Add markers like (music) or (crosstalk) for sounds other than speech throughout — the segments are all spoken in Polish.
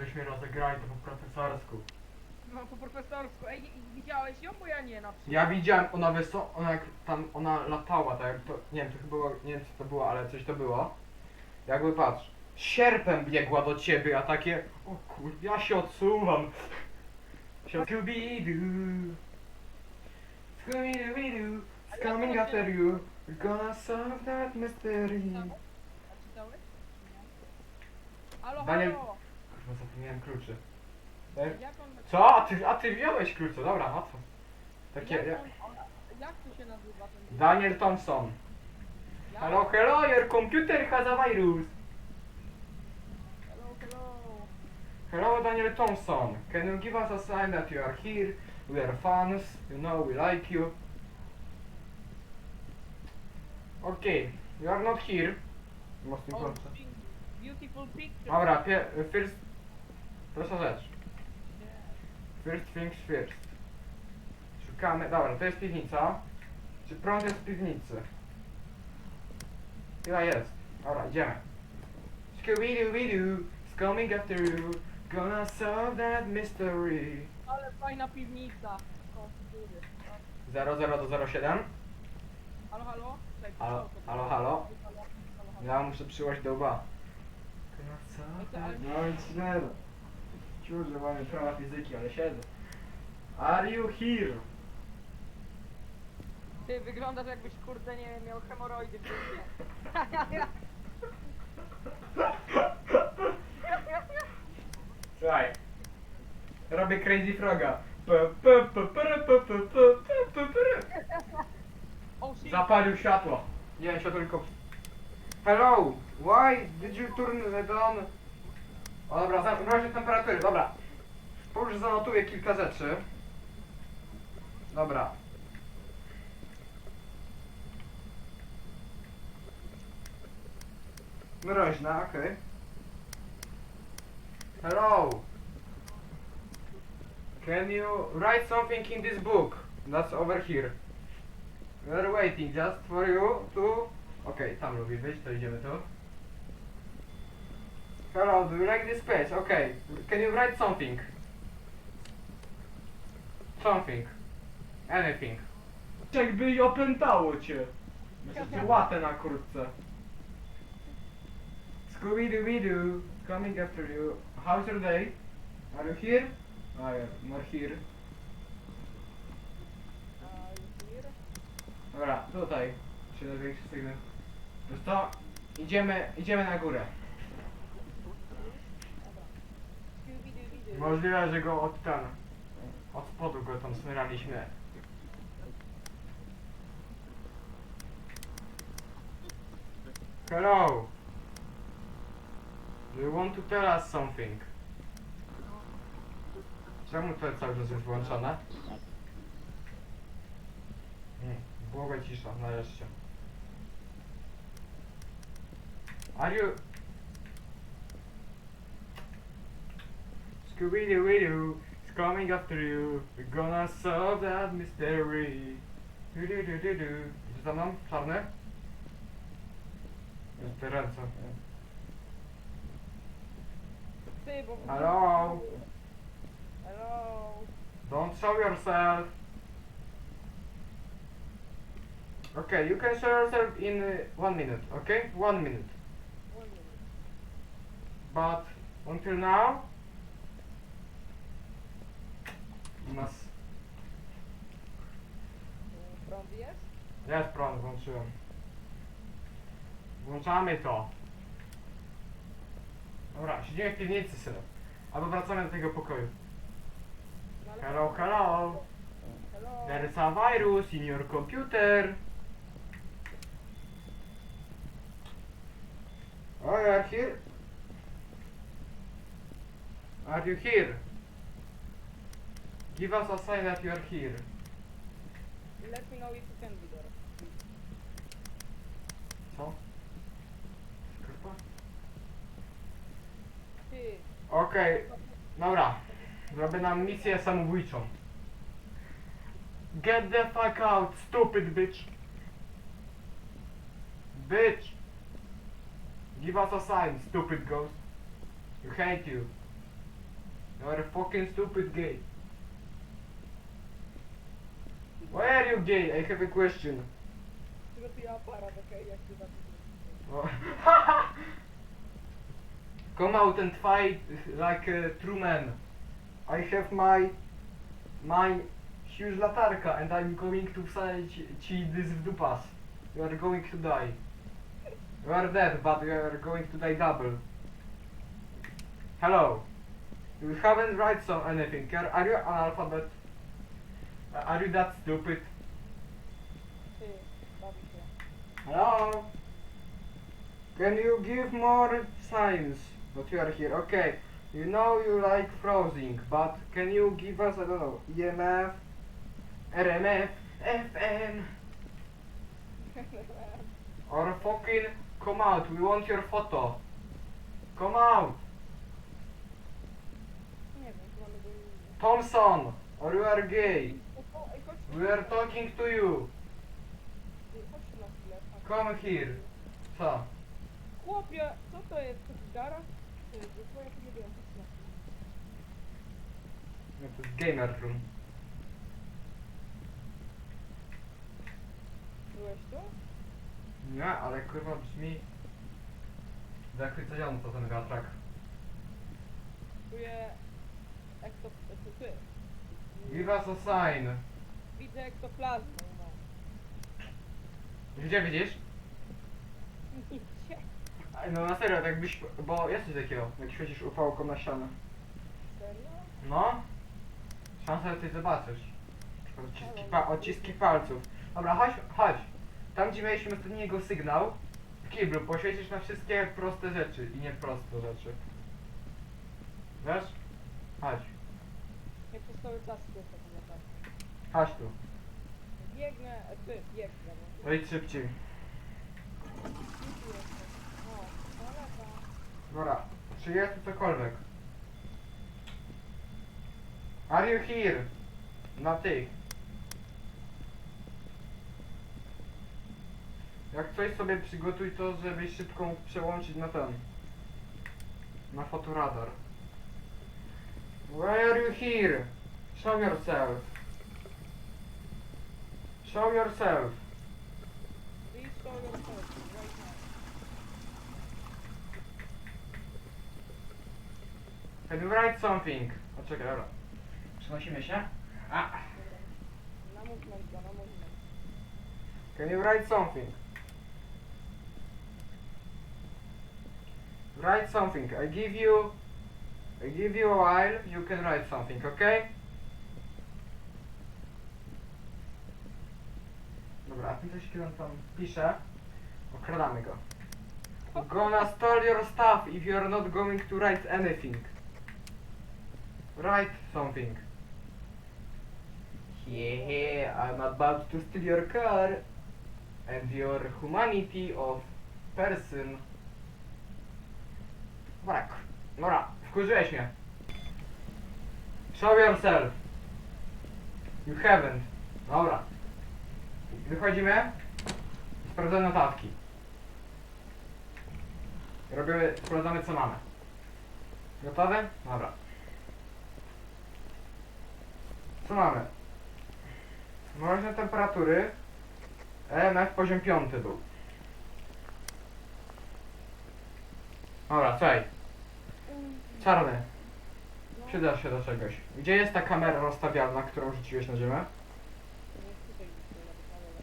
Żeśmy rozegrali to po profesorsku. No po profesorsku. Ej, i- widziałeś ją, bo ja nie na przykład. Ja widziałem, ona wyso... ona jak tam, ona latała, tak jak to, nie wiem, to chyba było, nie wiem co to było, ale coś to było. Jakby patrz, sierpem biegła do ciebie, a takie, o kur... ja się odsuwam. Się- Scooby-Doo. Scooby-Doo, it's coming after you. We're gonna solve that mystery. A czytałeś? Nie. Halo, Daniel- halo! Zapomniałem kluczy. Tak? Jak on... Co? A ty, a ty wziąłeś klucze, dobra, a co? Takie, jak, jak... on, ona, jak to się nazywa ten... Daniel Thompson. Jak? Hello, hello, your computer has a virus. Hello, hello. Hello, Daniel Thompson. Can you give us a sign that you are here? We are fans, you know we like you. Okay, you are not here. Most Oh, important. beautiful picture. Dobra, pie, first... Pierwsza rzecz. Nie. First things first. Szukamy, dobra, to jest piwnica. Czy prąd jest w piwnicy? Chyba jest. Dobra, idziemy. Scooby-Doo-Doo, it's coming after you. Gonna solve that mystery. Ale fajna piwnica. O, kurde. 00 do 07. Halo, halo? Czekaj, Halo, co to halo, było? halo? Halo, halo, halo. Ja muszę przyłożyć do łba. No i źle. Ciur, że mamy prawa fizyki, ale siedzę. Are you here? Ty wyglądasz jakbyś kurde nie wiem, miał hemoroidy w dupie. Słuchaj. Robię Crazy Froga. P- p- p- p- p- p- p- p- p- Oh shit. Zapalił światło. Nie światło tylko... Hello, why did you turn it on? O dobra, zamroźmy temperatury, dobra. Już zanotuję kilka rzeczy. Dobra. Mroźna, okej. Hello. Can you write something in this book? That's over here. We're waiting just for you to... Okej, tam lubi być, to idziemy tu. Hello, do you like this place? Okay. Can you write something? Something. Anything. Jakby i opętało cię. Myślę, łatę na kurtce. Scooby-Doo-Doo, coming after you. How's your day? Are you here? Ah, yeah, not here. A, you here? Dobra, tutaj. Się największy sygnał. Wiesz co? Idziemy, idziemy na górę. Możliwe, że go od ten... Od spodu go tam smyraliśmy. Hello! Do you want to tell us something? Czemu to cały czas jest włączone? Nie, Byłoby cisza, nareszcie. Are you... Scooby-Doo-Doo, it's coming after you. We're gonna solve that mystery. Do-do-do-do-do. Idzie za mną? Czarny? Jest te ręce. Ty, bo... Hello? Hello. Don't show yourself. Okay, you can show yourself in uh, one minute, okay? One minute. One minute. But until now, you must... Y, Prąd jest? Jest prąd, włączyłem. Włączamy to. Dobra, siedzimy w piwnicy sobie. Albo wracamy do tego pokoju. Hello, hello. Hello. There's a virus in your computer. Oh, you are here? Are you here? Give us a sign that you are here. Let me know if you can be there. Co? Skorpa? Ty. Okej, dobra. Zrobię nam misję samobójczą. Get the fuck out, stupid bitch. Bitch. Give us a sign, stupid ghost. We hate you. You are a fucking stupid gay. Why are you gay? I have a question. (laughs) Come out and fight like a true man. I have my my huge latarka and I'm going to wsadzić ci this w dupas. You are going to die. You are dead, but you are going to die double. Hello. You haven't write so anything. Are, are you an alphabet? Are you that stupid? Ty, bawi się. Hello? Can you give more signs that you are here? Okay, you know you like frozen, but can you give us, I don't know, EMF, RMF, FM, (laughs) or fucking come out, we want your photo. Come out! Nie wiem, chyba my go nie Thompson, or you are gay. O, o, ej, chodź. We are talking to you. Come here. Co? Chłopie, co to jest? To garaż? Ty, bo ja tu nie wiem. No to jest gamer room. Byłeś tu? Nie, ale kurwa brzmi zachwycająco ten wiatrak. Czuję... Ekto... Ty, ty. Give us a sign. Widzę ektoplazmę. Gdzie widzisz? Nigdzie. Aj, No na serio, tak byś, bo jest coś takiego, jak świecisz upałką na ścianę. Serio? No. Szansa, że ty zobaczysz. Odciski, pa odciski palców. Dobra, chodź, chodź. Tam gdzie mieliśmy ostatniego sygnał, w kiblu poświecisz na wszystkie proste rzeczy i nieproste rzeczy. Wiesz? Chodź, Nie przez cały czas jest tak latarka. chodź tu. Biegnę, e, ty, biegnę. no. To idź szybciej. Dobra, czy jest tu cokolwiek? Are you here? Na tych. Jak coś sobie przygotuj to, żeby szybko przełączyć na ten. Na fotoradar. Why are you here? Show yourself. Show yourself. Please show yourself right now. Can you write something? O czekaj, dobra. Przenosimy się. A. Na movement na movement. Can you write something? Write something. I give you I give you a while, you can write something, okay? Dobra, a tym coś on tam pisze, okradamy go. Gonna steal your stuff if you're not going to write anything. Write something. Yeah, I'm about to steal your car and your humanity of person. Dobra, dobra, wkurzyłeś mnie. Show yourself. You haven't. Dobra. Wychodzimy. Sprawdzamy notatki. Robimy, sprawdzamy co mamy. Gotowe? Dobra. Co mamy? Mroźne temperatury. EMF poziom 5 był. Dobra, słuchaj. Czarny. Przydasz się do czegoś. Gdzie jest ta kamera rozstawialna, którą rzuciłeś na ziemię? nie jest tutaj gdzieś, to nawet na dole.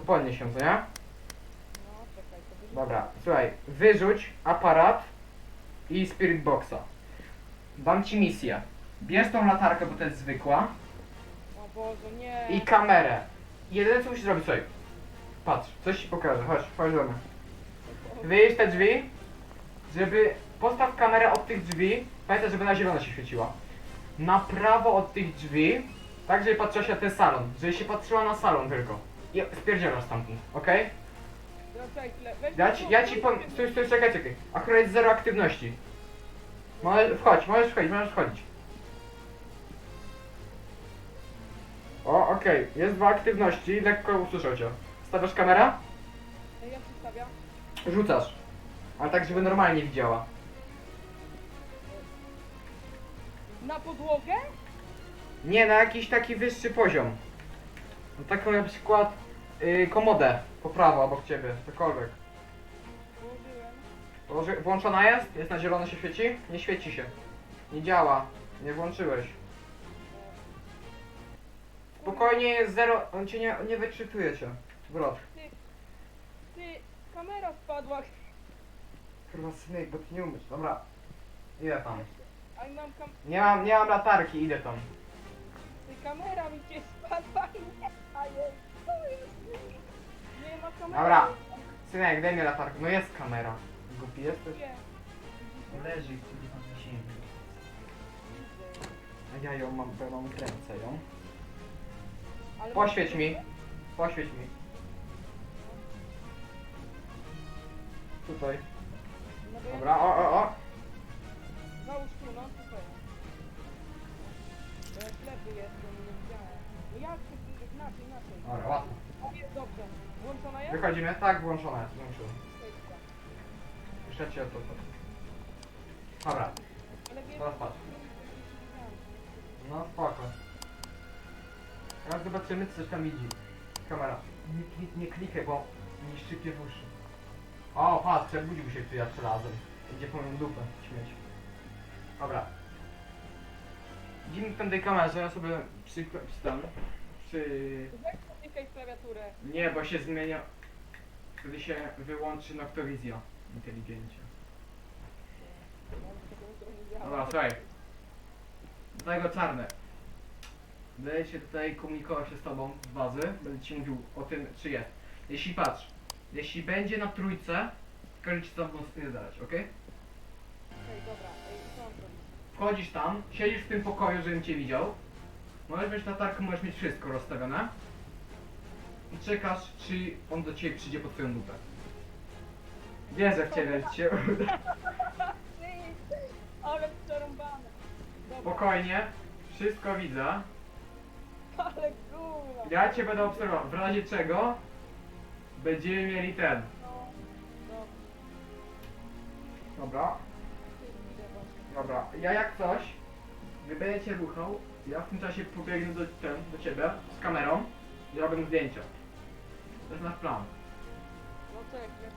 To podnieś się, co nie? No, czekaj, to będzie... Dobra, słuchaj. Wyrzuć aparat i spirit boxa. Dam ci misję. Bierz tą latarkę, bo to jest zwykła. O Boże, nie. I kamerę. Jedyne co musisz zrobić, słuchaj. Patrz, coś ci pokażę. Chodź, chodź do mnie. Wyjedź te drzwi, żeby postaw kamerę od tych drzwi. Pamiętaj, żeby na zielono się świeciła. Na prawo od tych drzwi, tak żeby patrzyła się na ten salon. Żeby się patrzyła na salon tylko. I spierdzielasz stamtąd, okej? No, weź Ja ci, ja ci to. stój, stój, czekaj, czekaj. Akurat jest zero aktywności. Możesz, wchodź, możesz wchodzić, możesz wchodzić. O, okej, jest dwa aktywności, lekko usłyszał cię. Stawiasz kamerę? Ja przystawiam. Rzucasz. Ale tak, żeby normalnie widziała. Na podłogę? Nie, na jakiś taki wyższy poziom. Na taką na przykład yy, komodę po prawo obok ciebie, cokolwiek. Położyłem. Położy- Włączona jest? Jest na zielono się świeci? Nie świeci się. Nie działa. Nie włączyłeś. Spokojnie jest zero. On cię nie, nie wyczytuje cię. Wrot. Ty, ty, kamera spadła. Kurwa synek, bo ty nie umiesz. Dobra. Idę tam. A i mam kam... Nie mam, nie mam latarki, idę tam. Ty, kamera mi cię spadła i nie... Jest, jest? Nie ma kamery. Dobra. Synek, daj mi latarkę. No jest kamera. Głupi jesteś? Nie. Leży kurwa na ziemi. A ja ją mam pełną kręcę ją. Ale Poświeć mi. Poświeć mi. Tutaj. No bo Dobra, o, o, o. Załóż tu, no tutaj. Bo ja ślepy jestem, nie widziałem. No jak to inaczej, inaczej. Dobra, łatwo. O, jest dobrze. Włączona jest? Wychodzimy? Tak, włączone jest. Włączyłem. Dobra. Jeszcze cię to. Dobra, Ale wiesz, teraz patrz. No spoko. Teraz zobaczymy co tam widzi. Kamera. Nie, klik, nie klikaj, bo w uszy. O, patrz, przebudził się tu jak razem. Idzie po moją dupę śmieć. Dobra. Idziemy tam tej kamerze, ja sobie przy, przy przy... Weź klikaj w klawiaturę. Nie, bo się zmienia... Wtedy się wyłączy noktowizja. Inteligencja. Dobra, słuchaj. Do tego czarne. Będę się tutaj komunikował się z tobą z bazy. Będę ci mówił o tym, czy jest. Jeśli patrz, jeśli będzie na trójce, każę ci tam nie zadać, ok? Ej, dobra, ej, co robi? Wchodzisz tam, siedzisz w tym pokoju, żebym cię widział. Możesz mieć latarkę, możesz mieć wszystko rozstawione. I czekasz, czy on do ciebie przyjdzie po twoją dupę. Wierzę w ciebie, (laughs) że uda. Ty, ale przerąbane. Dobra, Spokojnie, wszystko widzę. ale gówno. Ja cię będę obserwował. W razie czego będziemy mieli ten. No, Dobra, ty, idę właśnie. dobra. Ja jak coś, wy będziecie ruchał, ja w tym czasie pobiegnę do, ten, do ciebie z kamerą i robię zdjęcia. To jest nasz plan. No czekaj, ja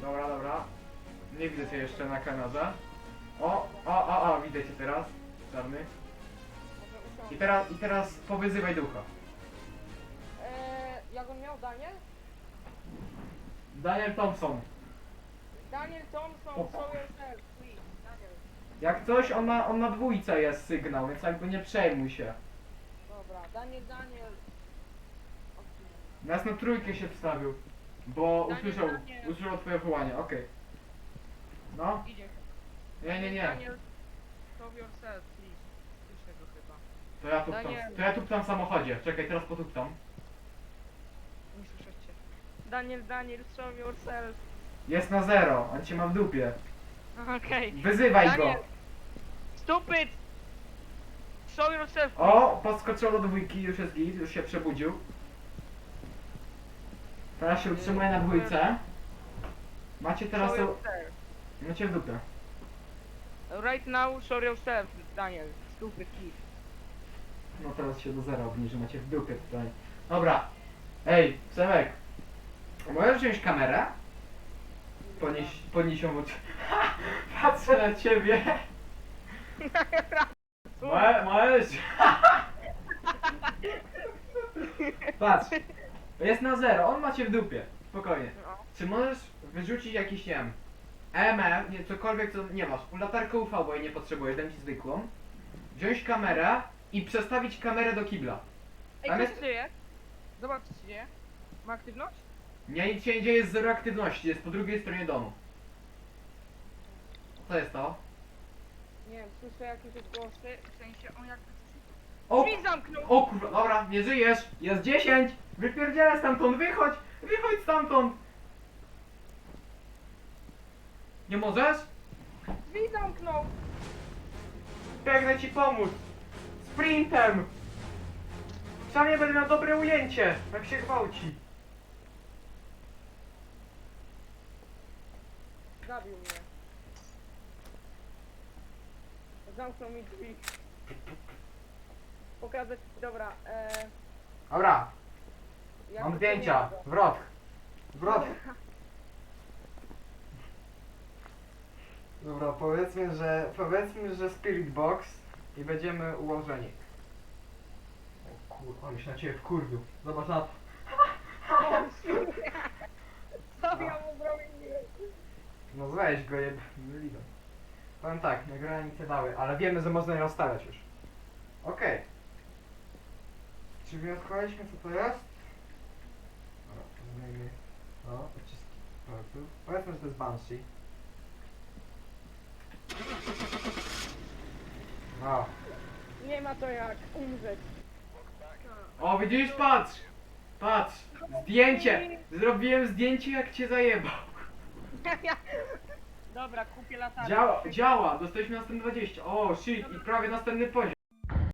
Dobra, dobra. Nie widzę cię jeszcze na kamerze. O, o, o, o, widzę cię teraz. Czarny. I teraz, i teraz powyzywaj ducha. Miał Daniel? Daniel Thompson. Daniel Thompson, Opa. show yourself, please. Daniel. Jak coś, on na, on na dwójce jest sygnał, więc jakby nie przejmuj się. Dobra, Daniel, Daniel. Nas na trójkę się wstawił, bo Daniel, usłyszał, Daniel. usłyszał twoje wołanie, okej. No, Idzie. nie, nie, nie. Daniel, show yourself, please. Słyszę go chyba. To ja tu tam, Daniel. to ja tu tam w samochodzie. Czekaj, teraz potuptam. Daniel, Daniel, show yourself. Jest na zero, on cię ma w dupie. Okej. Wyzywaj Daniel. go. Stupid! Show yourself. O, podskoczył do dwójki, już jest git, już się przebudził. Teraz się utrzymuje na dwójce. Macie teraz Show yourself. Macie w dupie. Right now, show yourself, Daniel. Stupid kid. No teraz się do zera obniży, macie w dupie tutaj. Dobra. Ej, Semek. Możesz wziąć kamerę? Ją w oczy. (laughs) Patrzę na ciebie. Mo- Możesz. (laughs) Patrz. Jest na zero, on macie w dupie. Spokojnie. No. Czy możesz wyrzucić jakiś, nie wiem, EMF, nie, cokolwiek co nie masz, latarkę UV, bo jej nie potrzebujesz, dam ci zwykłą. Wziąć kamerę i przestawić kamerę do kibla. Ej, Tam co jest- się dzieje? Zobacz, co się dzieje. Ma aktywność? Nie, nic się nie dzieje, jest zero aktywności, jest po drugiej stronie domu. Co jest to? Nie wiem, słyszę jakieś odgłosy, w sensie on jakby O, Drzwi zamknął! o kurwa, dobra, nie żyjesz, jest 10, wypierdzielę stamtąd, wychodź, wychodź stamtąd. Nie możesz? Drzwi zamknął! Biegnę ci pomóc. Sprintem. Przynajmniej będę miał dobre ujęcie, jak się gwałci. Zabił mnie. Zamknął mi drzwi. Pokazać, dobra, e, Dobra, ja mam zdjęcia. Wrot. Wrot. Dobra, powiedzmy, że powiedzmy, że Spirit Box i będziemy ułożeni. O kur... on się na ciebie wkurwił. Zobacz na to. O, świnia! Co ja mu zrobiłem? No weź go jeb... Lido. Powiem tak, nagrania nic nie dały, ale wiemy, że można je rozstawiać już. Okej. Czy wnioskowaliśmy co to jest? Dobra, poznajmy. O, odciski palców. Powiedzmy, że to jest Banshee. O. Nie ma to jak umrzeć. O, widzisz? Patrz! Patrz! Zdjęcie! Zrobiłem zdjęcie jak cię zajebał. Dobra, kupię latarkę. Działa, działa! Dostaliśmy następne 20. O, shit, i prawie następny poziom.